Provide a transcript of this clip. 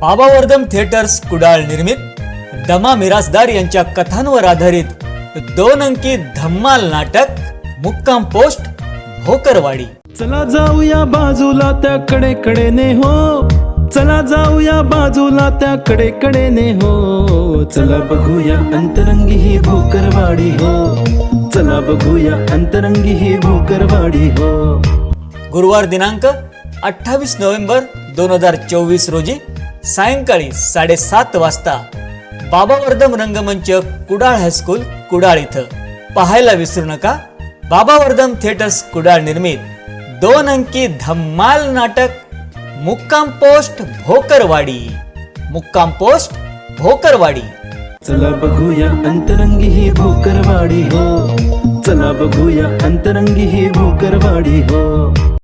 बाबावर्धम theatres Kudal निर्मित दमा मिरासदार यांच्या कथांवर आधारित दोन अंकी धम्माल नाटक मुक्काम पोस्ट भोकरवाडी. चला जाऊया बाजूला त्या कडे कडेने हो. चला जाऊया बाजूला त्या कडे कडेने हो. चला बघूया अंतरंगी ही भोकरवाडी हो. चला बघूया अंतरंगी ही भोकरवाडी हो. गुरुवार दिनांक अठ्ठावीस नोव्हेंबर दोन हजार चोवीस रोजी सायंकाळी साडेसात वाजता बाबावर्धम रंगमंच कुडाळ हायस्कूल कुडाळ इथं. पाहायला विसरू नका बाबावर्धम थिएटर्स कुडाळ निर्मित. दोन अंकी धम्माल नाटक मुक्काम पोस्ट भोकरवाडी. मुक्काम पोस्ट भोकरवाडी. चला बघूया अंतरंगी ही भोकरवाडी हो. चला बघूया अंतरंगी ही भोकरवाडी हो.